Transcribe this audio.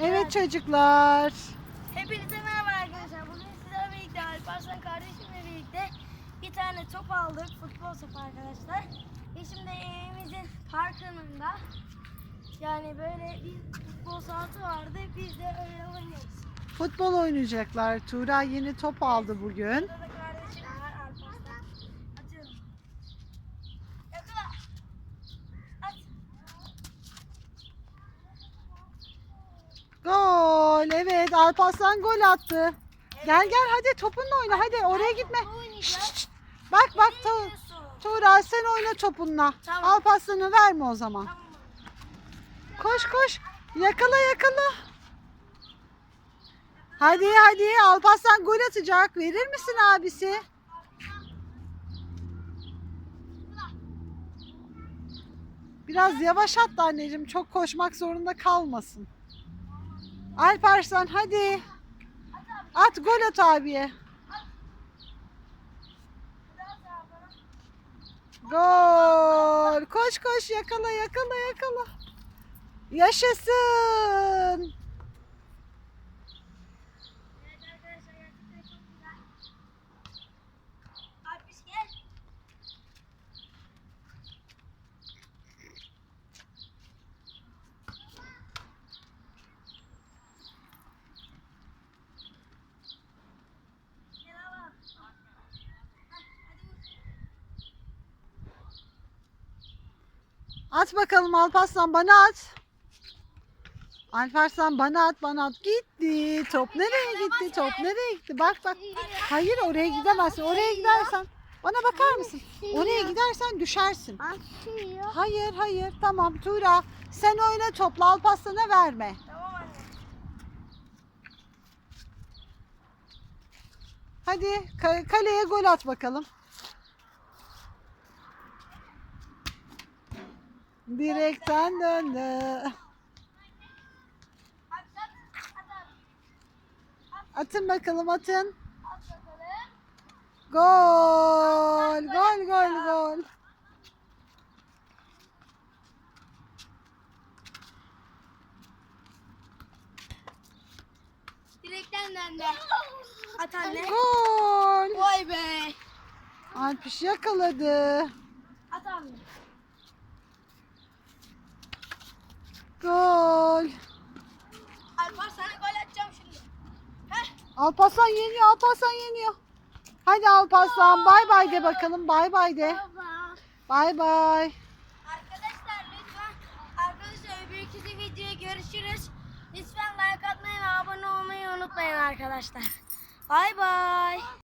Evet çocuklar. Hepinize merhaba arkadaşlar. Bugün sizlerle birlikte Alparslan kardeşimle birlikte bir tane top aldık. Futbol topu arkadaşlar. Ve şimdi evimizin parkınında yani böyle bir futbol sahası vardı. Biz de öyle oynuyoruz. Futbol oynayacaklar. Tuğra yeni top aldı bugün. Burada da kardeşim var Alparslan. Atıyorum. Yakala. At. Gol. Evet Alparslan gol attı. Gel gel hadi topunla oyna hadi oraya gitme. Bu oynayacağız. Bak bak Tu-? Tuğra sen oyna topunla. Tamam. Alparslan'ı verme o zaman. Koş koş. Yakala yakala. Hadi hadi Alparslan gol atacak. Verir misin abisi? Biraz yavaş at da anneciğim. Çok koşmak zorunda kalmasın. Alparslan hadi. At gol at abiye. Gol. Koş koş yakala yakala yakala. Yaşasın. Evet arkadaşlar gerçekten çok güzel. Alpiş gel. Gel baba. Heh, hadi vur. At bakalım Alparslan bana at. Alparslan bana at bana at. Gitti. Top nereye gitti? Top nereye gitti? Bak bak. Hayır oraya gidemezsin. Oraya gidersen. Bana bakar mısın? Oraya gidersen düşersin. Hayır hayır tamam Tuğra. Sen oyna topla Alparslan'a verme. Hadi ka- kaleye gol at bakalım. Direkten döndü. At at. At at. Atın bakalım atın. Gol, gol, gol, gol. Direkten döndü. At anne. Gol. Vay be. Alpiş yakaladı. At anne. Gol. Alpar sana gol atacağım şimdi. Heh. Alparslan yeniyor, Alparslan yeniyor. Hadi Alparslan bay bay de bakalım. Bay bay de. Bay bay. Arkadaşlar lütfen arkadaşlar iki videoya görüşürüz. Lütfen like atmayı ve abone olmayı unutmayın arkadaşlar. Bay bay.